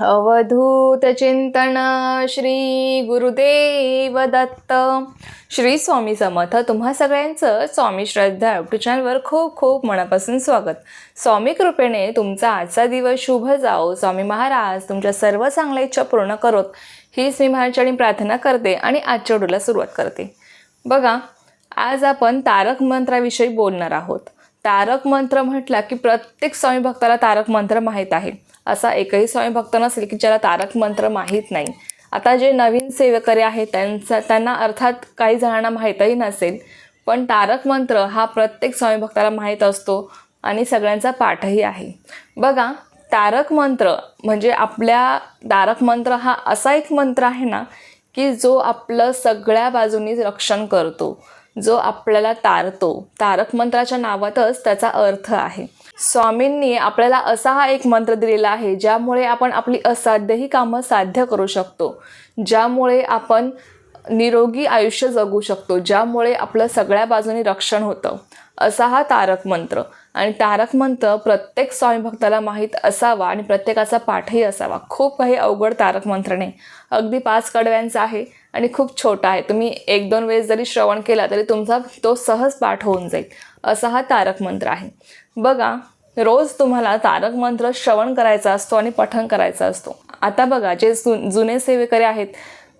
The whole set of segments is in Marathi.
अवधूत चिंतन श्री गुरुदेव दत्त. श्री स्वामी समर्थ तुम्हा सगळ्यांचं स्वामी श्रद्धा युट्यूब चॅनलवर खूप खूप मनापासून स्वागत. स्वामी कृपेने तुमचा आजचा दिवस शुभ जाओ. स्वामी महाराज तुमच्या सर्व चांगल्या इच्छा पूर्ण करोत. हीच मी महाराजांनी प्रार्थना करते आणि आजच्या व्हिडिओला सुरुवात करते. बघा आज आपण तारक मंत्राविषयी बोलणार आहोत. तारक मंत्र म्हटला की प्रत्येक स्वामी भक्ताला तारक मंत्र माहीत आहे. असा एकही स्वामी भक्त नसेल की ज्याला तारक मंत्र माहीत नाही. आता जे नवीन सेवेकरी आहेत त्यांचा त्यांना अर्थात काही जणांना माहीतही नसेल पण तारक मंत्र हा प्रत्येक स्वामी भक्ताला माहीत असतो आणि सगळ्यांचा पाठही आहे. बघा तारक मंत्र म्हणजे आपल्या तारक मंत्र हा असा एक मंत्र आहे ना की जो आपलं सगळ्या बाजूनी रक्षण करतो. जो आपल्याला तारतो. तारक मंत्राच्या नावातच त्याचा अर्थ आहे. स्वामींनी आपल्याला असा हा एक मंत्र दिलेला आहे ज्यामुळे आपण आपली असाध्यही कामं साध्य करू शकतो. ज्यामुळे आपण निरोगी आयुष्य जगू शकतो. ज्यामुळे आपलं सगळ्या बाजूनी रक्षण होतं. असा हा तारक मंत्र. आणि तारक मंत्र प्रत्येक स्वामी भक्ताला माहीत असावा आणि प्रत्येकाचा पाठही असावा. खूप काही अवघड तारक मंत्र नाही अगदी पाच कडव्यांचा आहे आणि खूप छोटा आहे. तुम्ही एक दोन वेळेस जरी श्रवण केला तरी तुमचा तो सहज पाठ होऊन जाईल. असा हा तारक मंत्र आहे. बघा रोज तुम्हाला तारक मंत्र श्रवण करायचा असतो आणि पठण करायचा असतो. आता बघा जे जु जुने सेवेकरी आहेत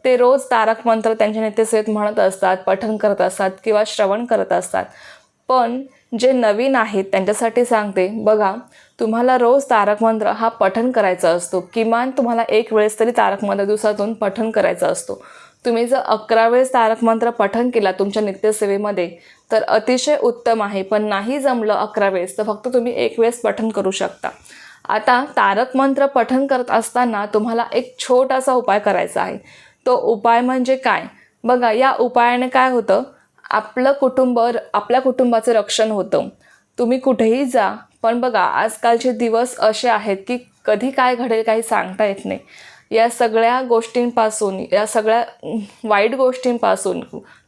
ते रोज तारक मंत्र त्यांच्या नेतेसेवेत म्हणत असतात पठण करत असतात किंवा श्रवण करत असतात. पण जे नवीन आहेत त्यांच्यासाठी सांगते. बघा तुम्हाला रोज तारक मंत्र हा पठन करायचा असतो. किमान तुम्हाला एक वेळेस तरी तारक मंत्र दिवसातून पठन करायचा असतो. तुम्ही जर अकरा वेळेस तारक मंत्र पठन केला तुमच्या नित्यसेवेमध्ये तर अतिशय उत्तम आहे. पण नाही जमलं अकरा वेळेस तर फक्त तुम्ही एक वेळेस पठन करू शकता. आता तारक मंत्र पठन करत असताना तुम्हाला एक छोटासा उपाय करायचा आहे. तो उपाय म्हणजे काय? बघा या उपायाने काय होतं? आपलं कुटुंब आपल्या कुटुंबाचं रक्षण होतं. तुम्ही कुठेही जा पण बघा आजकालचे दिवस असे आहेत की कधी काय घडेल काही सांगता येत नाही. या सगळ्या गोष्टींपासून या सगळ्या वाईट गोष्टींपासून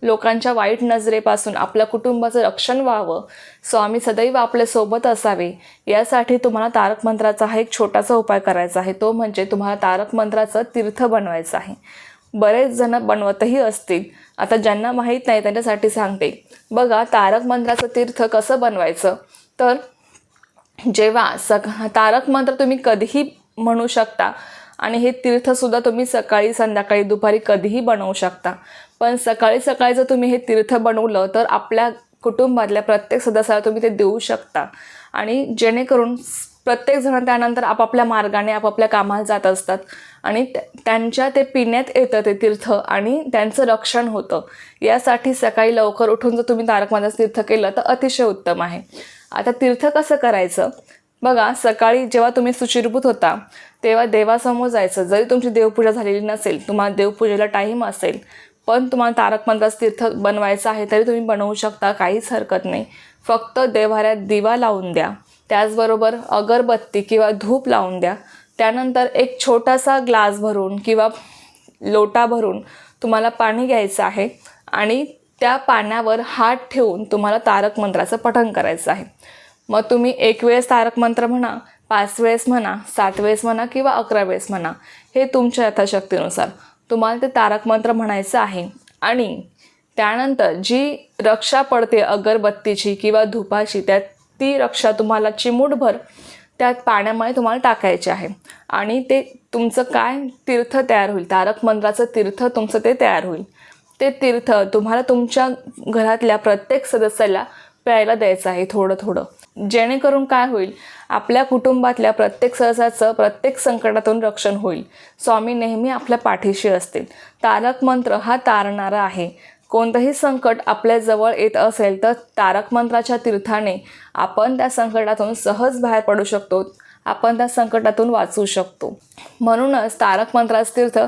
लोकांच्या वाईट नजरेपासून आपल्या कुटुंबाचं रक्षण व्हावं स्वामी सदैव आपल्यासोबत असावे यासाठी तुम्हाला तारक मंत्राचा हा एक छोटासा उपाय करायचा आहे. तो म्हणजे तुम्हाला तारक मंत्राचं तीर्थ बनवायचं आहे. बरेच जण बनवतही असतील. आता ज्यांना माहीत नाही त्यांच्यासाठी सांगते. बघा तारक मंत्राचं तीर्थ कसं बनवायचं? तर जेव्हा सक तारक मंत्र तुम्ही कधीही म्हणू शकता आणि हे तीर्थसुद्धा तुम्ही सकाळी संध्याकाळी दुपारी कधीही बनवू शकता. पण सकाळी सकाळी जर तुम्ही हे तीर्थ बनवलं तर आपल्या कुटुंबातल्या प्रत्येक सदस्याला तुम्ही ते देऊ शकता. आणि जेणेकरून प्रत्येकजण त्यानंतर आपापल्या मार्गाने आपापल्या कामाला जात असतात. आणि त्यांच्या ते पिण्यात येतं ते तीर्थ आणि त्यांचं रक्षण होतं. यासाठी सकाळी लवकर उठून जर तुम्ही तारक मंत्राचं तीर्थ केलं तर अतिशय उत्तम आहे. आता तीर्थ कसं करायचं? बघा सकाळी जेव्हा तुम्ही सुचिरभूत होता तेव्हा देवासमोर जायचं. जरी तुमची देवपूजा झालेली नसेल तुम्हाला देवपूजेला टाईम असेल पण तुम्हाला तारक मंत्राचं तीर्थ बनवायचं आहे तरी तुम्ही बनवू शकता काहीच हरकत नाही. फक्त देवाऱ्यात दिवा लावून द्या. त्याचबरोबर अगरबत्ती किंवा धूप लावून द्या. त्यानंतर एक छोटासा ग्लास भरून किंवा लोटा भरून तुम्हाला पाणी घ्यायचं आहे आणि त्या पाण्यावर हात ठेवून तुम्हाला तारक मंत्राचं पठण करायचं आहे. मग तुम्ही एक वेळेस तारक मंत्र म्हणा पाच वेळेस म्हणा सात वेळेस म्हणा किंवा अकरा वेळेस म्हणा हे तुमच्या यथाशक्तीनुसार तुम्हाला ते तारक मंत्र म्हणायचं आहे. आणि त्यानंतर जी रक्षा पडते अगरबत्तीची किंवा धुपाची त्यात ती रक्षा तुम्हाला चिमूटभर त्यात पाण्यामध्ये तुम्हाला टाकायची आहे. आणि ते तुमचं काय तीर्थ तयार होईल? तारक मंत्राचं तीर्थ तुमचं ते तयार होईल. ते तीर्थ तुम्हाला तुमच्या घरातल्या प्रत्येक सदस्याला प्यायला द्यायचं आहे थोडं थोडं. जेणेकरून काय होईल? आपल्या कुटुंबातल्या प्रत्येक सदस्याचं प्रत्येक संकटातून रक्षण होईल. स्वामी नेहमी आपल्या पाठीशी असतील. तारक मंत्र हा तारणारा आहे. कोणतंही संकट आपल्या जवळ येत असेल तर तारक मंत्राच्या तीर्थाने आपण त्या संकटातून सहज बाहेर पडू शकतो. आपण त्या संकटातून वाचू शकतो. म्हणूनच तारक मंत्राचं तीर्थ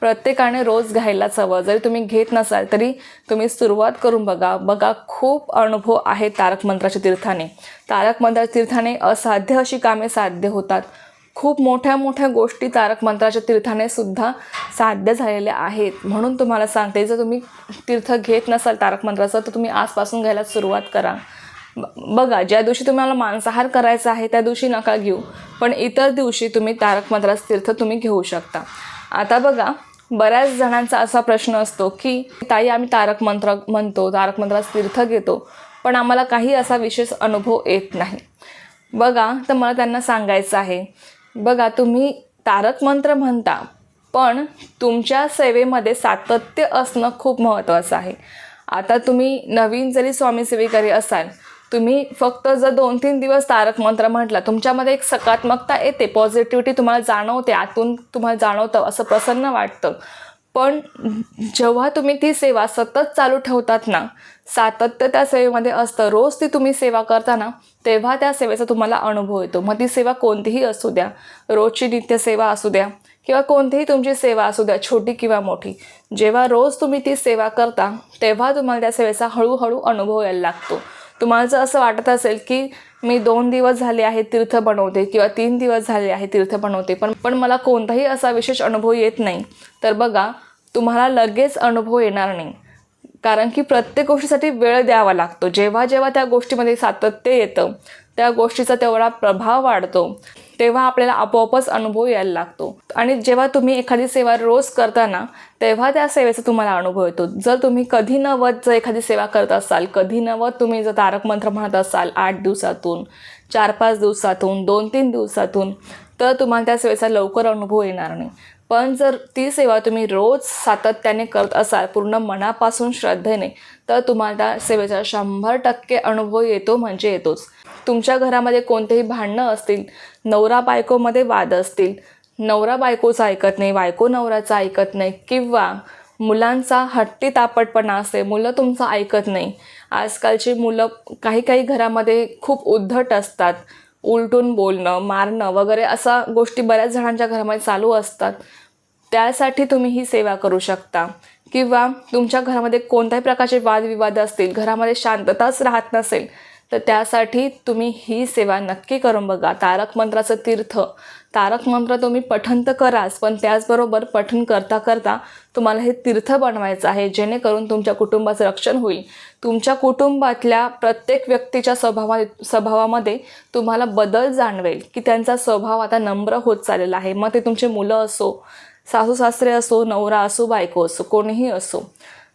प्रत्येकाने रोज घ्यायलाच हवं. जरी तुम्ही घेत नसाल तरी तुम्ही सुरुवात करून बघा. बघा खूप अनुभव आहे तारक मंत्राच्या तीर्थाने. तारक मंत्राच्या तीर्थाने असाध्य अशी कामे साध्य होतात. खूप मोठ्या मोठ्या गोष्टी तारक मंत्राच्या तीर्थाने सुद्धा साध्य झालेल्या आहेत. म्हणून तुम्हाला सांगते जर तुम्ही तीर्थ घेत नसाल तारक मंत्राचं तर तुम्ही आजपासून घ्यायला सुरुवात करा. ब- बघा ज्या दिवशी तुम्हाला मांसाहार करायचा आहे त्या दिवशी नका घेऊ. पण इतर दिवशी तुम्ही तारक मंत्राचं तीर्थ तुम्ही घेऊ शकता. आता बघा बऱ्याच जणांचा असा प्रश्न असतो की ताई आम्ही तारक मंत्र म्हणतो तारक मंत्रास तीर्थ घेतो पण आम्हाला काही असा विशेष अनुभव येत नाही. बघा तर मला त्यांना सांगायचं आहे बघा तुम्ही तारक मंत्र म्हणता पण तुमच्या सेवेमध्ये सातत्य असणं खूप महत्त्वाचं आहे. आता तुम्ही नवीन जरी स्वामी सेवेकरी असाल तुम्ही फक्त जर दोन तीन दिवस तारक मंत्र म्हटला तुमच्यामध्ये एक सकारात्मकता येते पॉझिटिव्हिटी तुम्हाला जाणवते आतून तुम्हाला जाणवतं असं प्रसन्न वाटतं. पण जेव्हा तुम्ही ती सेवा सतत चालू ठेवतात ना सातत्य त्या सेवेमध्ये असतं. रोज ती तुम्ही सेवा करताना तेव्हा त्या सेवेचा तुम्हाला अनुभव येतो. मग ती सेवा कोणतीही असू द्या रोजची नित्यसेवा असू द्या किंवा कोणतीही तुमची सेवा असू द्या छोटी किंवा मोठी. जेव्हा रोज तुम्ही ती सेवा करता तेव्हा तुम्हाला त्या सेवेचा हळूहळू अनुभव यायला लागतो. तुम्हाला जर असं वाटत असेल की मी दोन दिवस झाले आहे तीर्थ बनवते किंवा तीन दिवस झाले आहे तीर्थ बनवते पण पण मला कोणताही असा विशेष अनुभव येत नाही. तर बघा तुम्हाला लगेच अनुभव येणार नाही. कारण की प्रत्येक गोष्टीसाठी वेळ द्यावा लागतो. जेव्हा जेव्हा त्या गोष्टीमध्ये सातत्य येतं त्या गोष्टीचा तेवढा प्रभाव वाढतो. तेव्हा आपल्याला आपोआपच अनुभव यायला लागतो. आणि जेव्हा तुम्ही एखादी सेवा रोज करताना तेव्हा त्या सेवेचा तुम्हाला अनुभव येतो. जर तुम्ही कधी नवत जर एखादी सेवा करत असाल कधी नवत तुम्ही जर तारक मंत्र म्हणत असाल आठ दिवसातून चार पाच दिवसातून दोन तीन दिवसातून तर तुम्हाला त्या सेवेचा लवकर अनुभव येणार नाही. पण जर ती सेवा तुम्ही रोज सातत्याने करत असाल पूर्ण मनापासून श्रद्धेने तर तुम्हाला त्या सेवेचा शंभर टक्के अनुभव येतो म्हणजे येतोच. तुमच्या घरामध्ये कोणतेही भांडणं असतील नवरा बायकोमध्ये वाद असतील नवरा बायकोचं ऐकत नाही बायको नवऱ्याचं ऐकत नाही किंवा मुलांचा हट्टी तापटपणा असते मुलं तुमचं ऐकत नाही. आजकालची मुलं काही काही घरामध्ये खूप उद्धट असतात. उलटून बोलणं मारणं वगैरे असा गोष्टी बऱ्याच जणांच्या घरामध्ये चालू असतात. त्यासाठी तुम्ही ही सेवा करू शकता. किंवा तुमच्या घरामध्ये कोणत्याही प्रकारचे वादविवाद असतील घरामध्ये शांतताच राहत नसेल तर त्यासाठी तुम्ही ही सेवा नक्की करून बघा. तारक मंत्राचं तीर्थ. तारक मंत्र तुम्ही पठण तर कराच पण त्याचबरोबर पठण करता करता तुम्हाला हे तीर्थ बनवायचं आहे. जेणेकरून तुमच्या कुटुंबाचं रक्षण होईल. तुमच्या कुटुंबातल्या प्रत्येक व्यक्तीच्या स्वभावा स्वभावामध्ये तुम्हाला बदल जाणवेल की त्यांचा स्वभाव आता नम्र होत चाललेला आहे. मग ते तुमचे मुलं असो सासू सासरे असो नवरा असो बायको असो कोणीही असो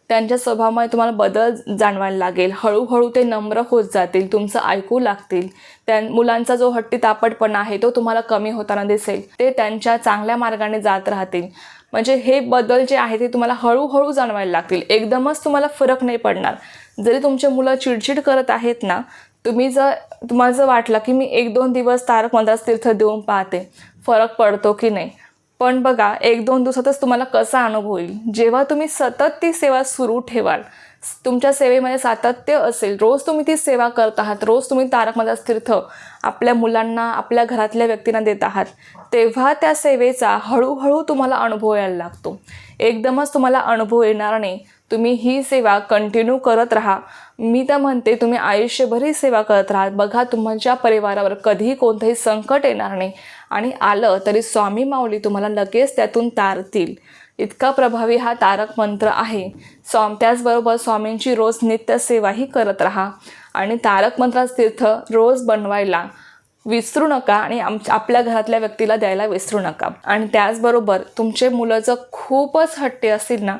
त्यांच्या स्वभावामध्ये तुम्हाला बदल जाणवायला लागेल. हळूहळू ते नम्र होत जातील तुमचं ऐकू लागतील. त्या मुलांचा जो हट्टी तापटपणा आहे तो तुम्हाला कमी होताना दिसेल. ते त्यांच्या चांगल्या मार्गाने जात राहतील. म्हणजे हे बदल जे आहे ते तुम्हाला हळूहळू जाणवायला लागतील. एकदमच तुम्हाला फरक नाही पडणार. जरी तुमचे मुलं चिडचिड करत आहेत ना तुम्ही जर तुम्हाला जर वाटलं की मी एक दोन दिवस तारक मंदास तीर्थ देऊन पाहते फरक पडतो की नाही? पण बघा एक दोन दिवसातच तुम्हाला कसा अनुभव येईल जेव्हा तुम्ही सतत ती सेवा सुरू ठेवाल तुमच्या सेवेमध्ये सातत्य असेल रोज तुम्ही ती सेवा करत आहात रोज तुम्ही तारक तीर्थ आपल्या मुलांना आपल्या घरातल्या व्यक्तींना देत आहात तेव्हा त्या सेवेचा हळूहळू तुम्हाला अनुभव यायला लागतो. एकदमच तुम्हाला अनुभव येणार नाही. तुम्ही ही सेवा कंटिन्यू करत राहा. मी तर म्हणते तुम्ही आयुष्यभर ही सेवा करत राहा. बघा तुमच्या परिवारावर कधीही कोणतंही संकट येणार नाही. आणि आलं तरी स्वामी माऊली तुम्हाला लगेच त्यातून तारतील. इतका प्रभावी हा तारक मंत्र आहे. स्वाम त्याचबरोबर स्वामींची रोज नित्यसेवाही करत राहा. आणि तारक मंत्राचं तीर्थ रोज बनवायला विसरू नका आणि आम आपल्या घरातल्या व्यक्तीला द्यायला विसरू नका. आणि त्याचबरोबर तुमचे मुलं जर खूपच हट्टे असतील ना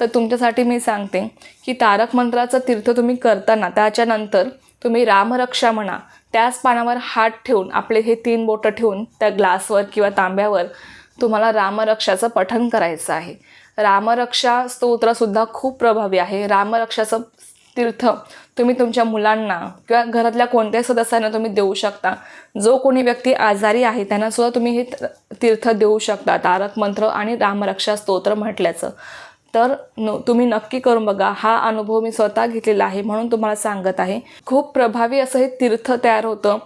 तर तुमच्यासाठी मी सांगते की तारक मंत्राचं तीर्थ तुम्ही करताना त्याच्यानंतर तुम्ही रामरक्षा म्हणा त्याच पानावर हात ठेवून आपले हे तीन बोटं ठेवून त्या ग्लासवर किंवा तांब्यावर तुम्हाला रामरक्षाचं पठन करायचं आहे. रामरक्षा स्तोत्रसुद्धा खूप प्रभावी आहे. रामरक्षाचं तीर्थ तुम्ही तुमच्या मुलांना किंवा घरातल्या कोणत्याही सदस्यांना तुम्ही देऊ शकता. जो कोणी व्यक्ती आजारी आहे त्यांनासुद्धा तुम्ही हे तीर्थ देऊ शकता. तारक मंत्र आणि रामरक्षा स्तोत्र म्हटल्याचं. तर न तुम्ही नक्की करून बघा. हा अनुभव मी स्वतः घेतलेला आहे म्हणून तुम्हाला सांगत आहे. खूप प्रभावी असं हे तीर्थ तयार होतं.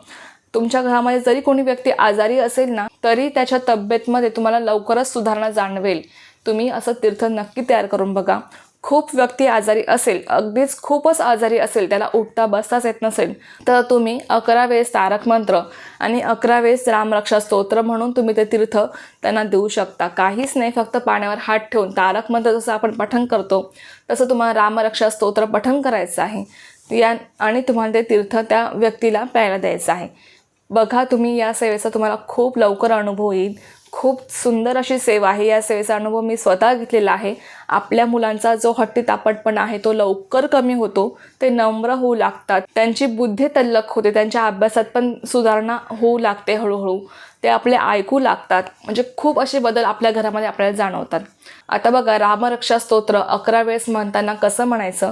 तुमच्या घरामध्ये जरी कोणी व्यक्ती आजारी असेल ना तरी त्याच्या तब्येतमध्ये तुम्हाला लवकरच सुधारणा जाणवेल. तुम्ही असं तीर्थ नक्की तयार करून बघा. खूप व्यक्ती आजारी असेल अगदीच खूपच आजारी असेल त्याला उठता बसताच येत नसेल तर तुम्ही अकरा वेळेस तारक मंत्र आणि अकरा वेळेस रामरक्षा स्तोत्र म्हणून तुम्ही ते तीर्थ त्यांना देऊ शकता. काहीच नाही फक्त पाण्यावर हात ठेवून तारक मंत्र जसं आपण पठण करतो तसं तुम्हाला रामरक्षा स्तोत्र पठण करायचं आहे. या आणि तुम्हाला ते तीर्थ त्या व्यक्तीला प्यायला द्यायचं आहे. बघा तुम्ही या सेवेचा तुम्हाला खूप लवकर अनुभव येईल. खूप सुंदर अशी सेवा आहे. या सेवेचा अनुभव मी स्वतः घेतलेला आहे. आपल्या मुलांचा जो हट्टी तापटपणा आहे तो लवकर कमी होतो. ते नम्र होऊ लागतात. त्यांची बुद्धी तल्लक होते. त्यांच्या अभ्यासात पण सुधारणा होऊ लागते हळूहळू. ते आपले ऐकू लागतात. म्हणजे खूप असे बदल आपल्या घरामध्ये आपल्याला जाणवतात. आता बघा रामरक्षा स्तोत्र अकरा वेळेस म्हणताना कसं म्हणायचं?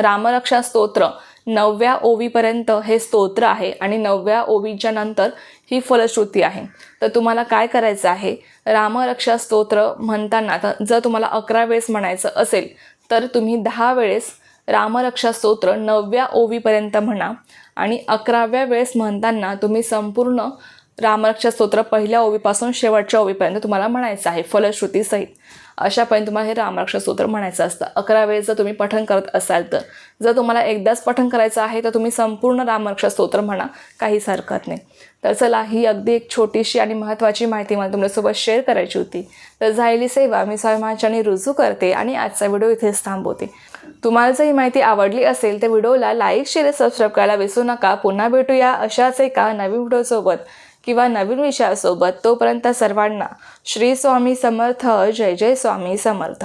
रामरक्षा स्तोत्र नवव्या ओवीपर्यंत हे स्तोत्र आहे आणि नवव्या ओवीच्या नंतर ही फलश्रुती आहे. तर तुम्हाला काय करायचं आहे? रामरक्षा स्तोत्र म्हणताना तर जर तुम्हाला अकरा वेळेस म्हणायचं असेल तर तुम्ही दहा वेळेस रामरक्षा स्तोत्र नवव्या ओवीपर्यंत म्हणा आणि अकराव्या वेळेस म्हणताना तुम्ही संपूर्ण रामरक्षा स्तोत्र पहिल्या ओवीपासून शेवटच्या ओवीपर्यंत तुम्हाला म्हणायचं आहे फलश्रुतीसहित. अशा पण तुम्हाला हे रामरक्षा स्तोत्र म्हणायचं असतं. अकरा वेळेस जर तुम्ही पठण करत असाल तर. जर तुम्हाला एकदाच पठण करायचं आहे तर तुम्ही संपूर्ण रामरक्षा स्तोत्र म्हणा काहीच हरकत नाही. तर चला ही अगदी एक छोटीशी आणि महत्त्वाची माहिती मला तुमच्यासोबत शेअर करायची होती. तर झालेली सेवा मी स्वामीमाच्याने रुजू करते आणि आजचा व्हिडिओ इथेच थांबवते. तुम्हाला जर ही माहिती आवडली असेल तर व्हिडिओला लाईक शेअर सबस्क्राईब करायला विसरू नका. पुन्हा भेटूया अशाच एका नवीन व्हिडिओसोबत. किंवा नवीन विषयासोबत तोपर्यंत सर्वांना श्री स्वामी समर्थ जय जय स्वामी समर्थ.